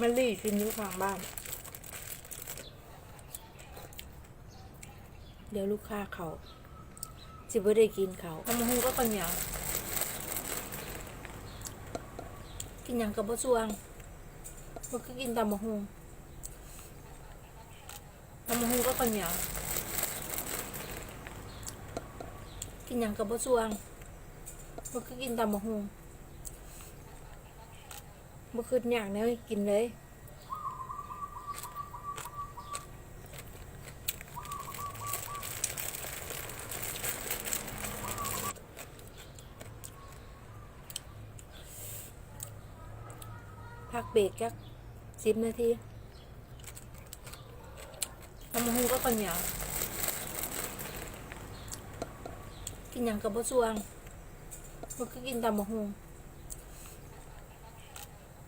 มันรีกินอยู่ข้างบ้าน เดี๋ยวลูกค้าเขาจิบ่ได้กินเขาทำมะฮุงก็คนเหนียวกินหยังกับบ่สวงบ่คือกินตำมะฮุงตำมะฮุงก็คนเหนียวกินหยังกับบ่สวงบ่คือกินตำมะฮุง บ่อคืออย่ากแนวกินเลย พักเบรกจักสิบนาทีทำมะฮุงก็คนเหนียวกินหยังกับบ่สวงมันก็กินตำมะฮง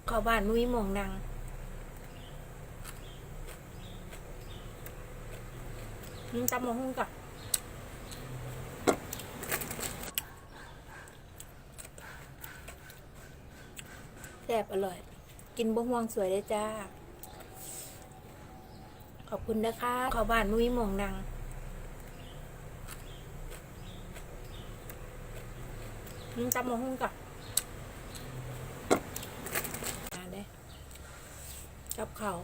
ข้าบ้านมุ้ยมองนังอืมตำมะฮุงกับแซ่บอร่อย กินบ่ห่วงสวยเลยจ้า ขอบคุณนะคะ ขอบ้านมุ้ยมองนังอืมตำมะฮุ่งกับาเด้ กับเขาว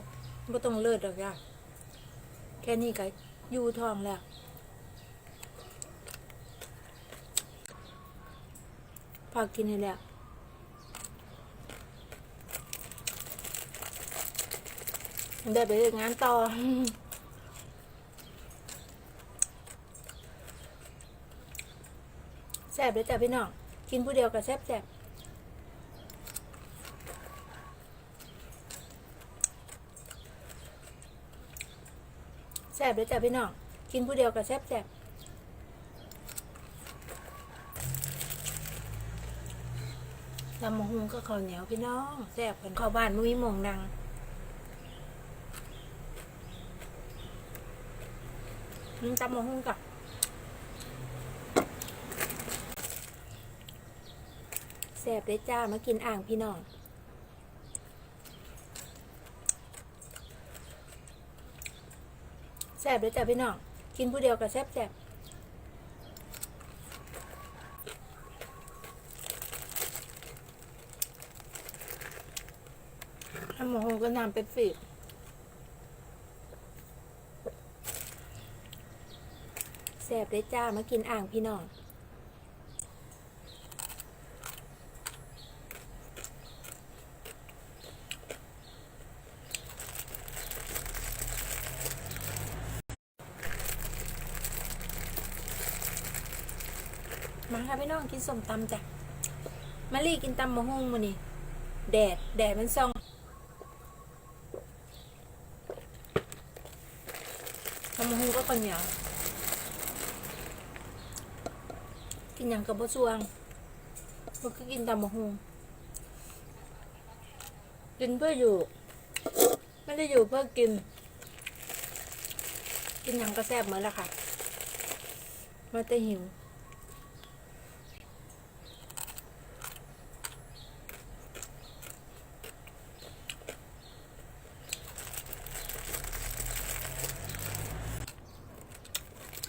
บ่ต้องเลิศดอกจ้าแค่นี้ก็อยู่ท้องแล้วพากินให้แล้วได้ไปเฮ็ดงานต่อแซ่บเลยจ้ะพี่น้อง กินผู้เดียวกับแซ่บแซ่บ ซ่บเลยจ้ะพี่น้อง กินผู้เดียวกับแซ่บแซ่บลำมะฮุงก็ข้าวเหนียวพี่น้องแซ่บกันข้าวบ้านมุ้ยมงนังอืมตำมะฮุงกับแซ่บเลยจ้ามากินอ่างพี่น้อง แซ่บเลยจ้าพี่น้อง กินผู้เดียวกับแซ่บแซ่บทำมะฮงก็น้ำเป็ดฟีแซ่บเลยจ้า มากินอ่างพี่น้อง คะพี่น้องกินส้มตำจ้ะมารีกินตำมะฮุ่งมานี่แดดแดดมันส่องตำมะฮุ่งก็คนเหนียวกินหยังกับบ่สวงมันก็กินตำมะฮุงกินเพื่ออยู่ ไม่ได้อยู่เพื่อกิน กินยังก็แซ่บเหมือนละค่ะมาแต่หิว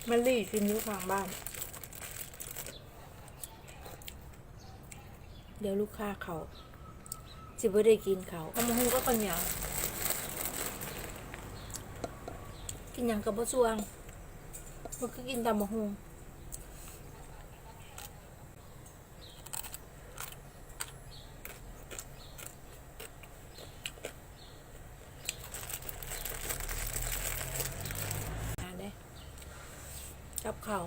มันรีกินอยู่ข้างบ้าน เดี๋ยวลูกค้าเขาจิบ่ได้กินเขาทำมะฮุงก็คนอย่างกินอย่างกับบ่สวงมันคือกินตามะฮุงมาเด้กับเขา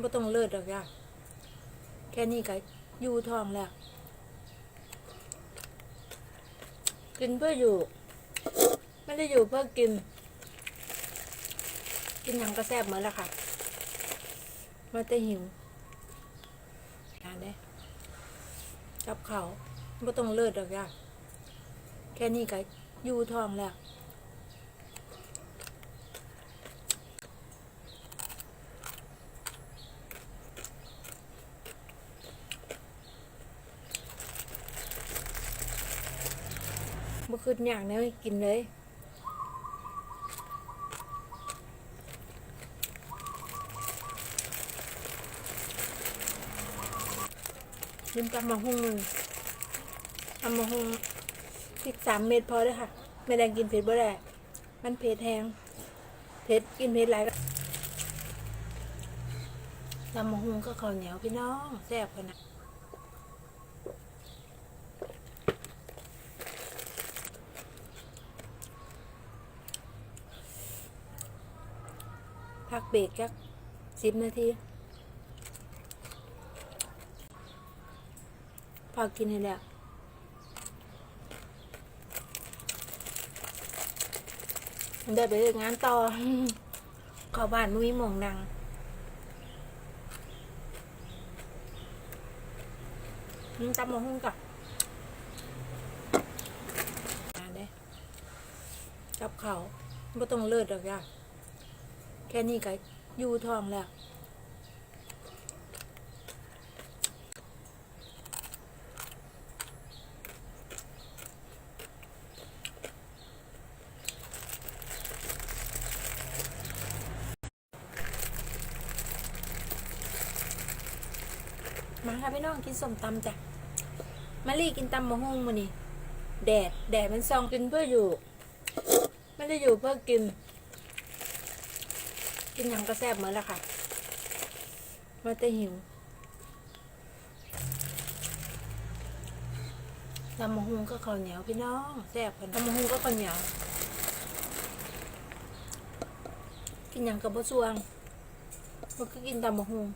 วบ่ต้องเลิศดอกจ้าแค่นี้ก็อยู่ท้องแล้ว กินเพื่ออยู่ ไม่ได้อยู่เพื่อกิน กินยังก็แซ่บเหมือนละค่ะมาแต่หิวอ่านได้กับเขาไม่ต้องเลิศดอกจ้าแค่นี้ก็อยู่ท้องแล้ว มบ่คืดอย่างนวให้กินเลยลืมตำมะฮุ่งมือตำมะฮุ่งพริกสามเม็ดพอเด้ค่ะ ไม่แดงกินเผ็ดบ่ได้มันเผ็ดแห้งเผ็ดกินเผ็ดหลายก็ตำมะฮุ่งก็ข้าวเหนียวพี่น้องแซ่บขนาด พักเบรกจักสิบนาทีพอกินให้แล้วได้ไปเฮ็ดงานต่อข้าบ้านมุ้ยมองนังอืมตำมะฮุ่งกับมาเด้กับเขาไม่ต้องเลิศหรอกจ้ะ แค่นี้ก็อยู่ท้องแล้วมาค่ะพี่น้องกินส้มตำจ้ะมารีกินตำมะฮุ่งมานี่แดดแดดมันซองกินเพื่ออยู่ ไม่ได้อยู่เพื่อกิน กินหยังก็แซ่บเหมือนละค่ะมาแต่หิวตำมะฮุ่งก็ข้าวเหนียวพี่น้องแซ่บกันตำมะฮุ่งก็ข้าวเหนียว กินหยังกับบะซวงมันก็กินตำมะฮุ่ง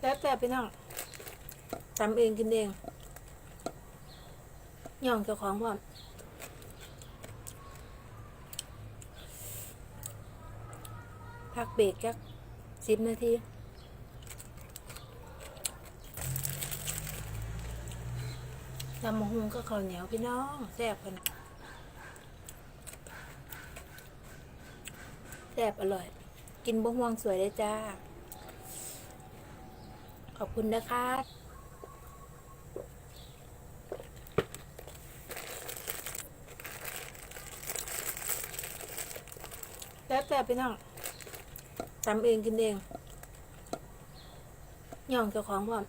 แล้วแต่พี่น้องทำเองกินเอง ย่องเจ้าของพร้อมพักเบรกจักสิบนาทีตำมะฮุงก็ข้าวเหนียวพี่น้องแซ่บขนแซ่บอร่อย กินบะฮวงสวยเลยจ้า ขอบคุณนะคะ แล้วแต่ พี่น้องทำเองกินเองย่องเจ้าของพร้อม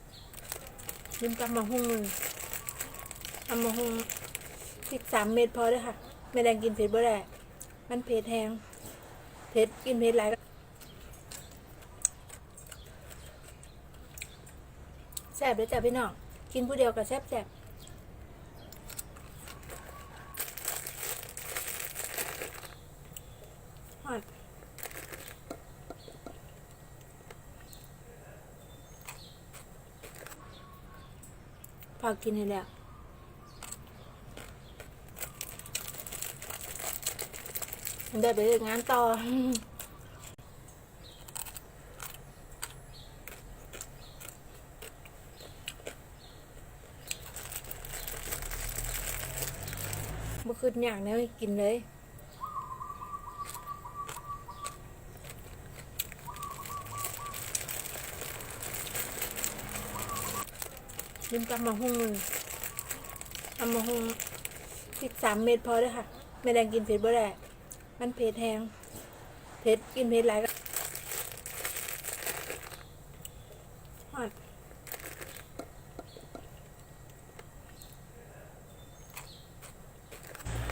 ลืมตำมะฮุงมือตำมะฮุงพริกสามเม็ดพอด้อค่ะ ไม่แดงกินเผ็ดบ่ได้มันเผ็ดแห้งเผ็ดกินเผ็ดหลายก็แซ่บเลยจ้ะพี่น้องกินผู้เดียวกับแซ่บแซ่บฮอด พอกินให้แล้วได้ไปเฮ็ดงานต่อบ่คืดอย่างนวให้กินเลย ลืมตำมะฮุ่งมือตำมะฮุ่งพริกสามเม็ดพอเด้อค่ะ ไม่แดงกินเผ็ดบ่ได้มันเผ็ดแห้งเผ็ดกินเผ็ดหลายก็ฮอด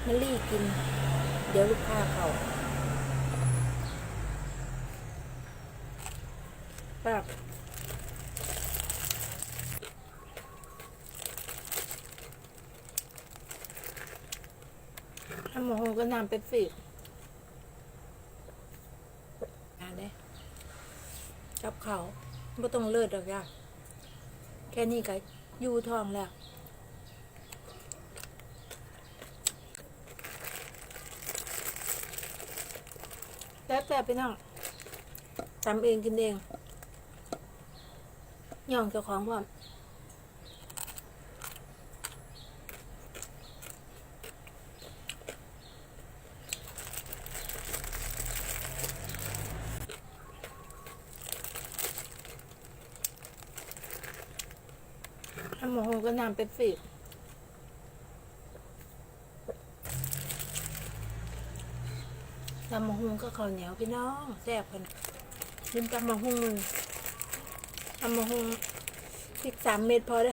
มันรีกิน เดี๋ยวลูกค้าเขาแบบ ทำหมูหงก็น้ำเป็ปซี่อ่านได้กับเขาไม่ต้องเลิศหรอกจ้ะแค่นี้ก็อยู่ทองแล้วแล้วแต่พี่น้องทำเองกินเองย่องเจ้าของพร้ อมำมะฮงก็น้ำเป็ปซี่ตำมะฮงก็ข้าวเหนียวพี่น้องแซ่บกันลืมตำมะฮงมือตำมะฮงสิกสามเม็ดพอได้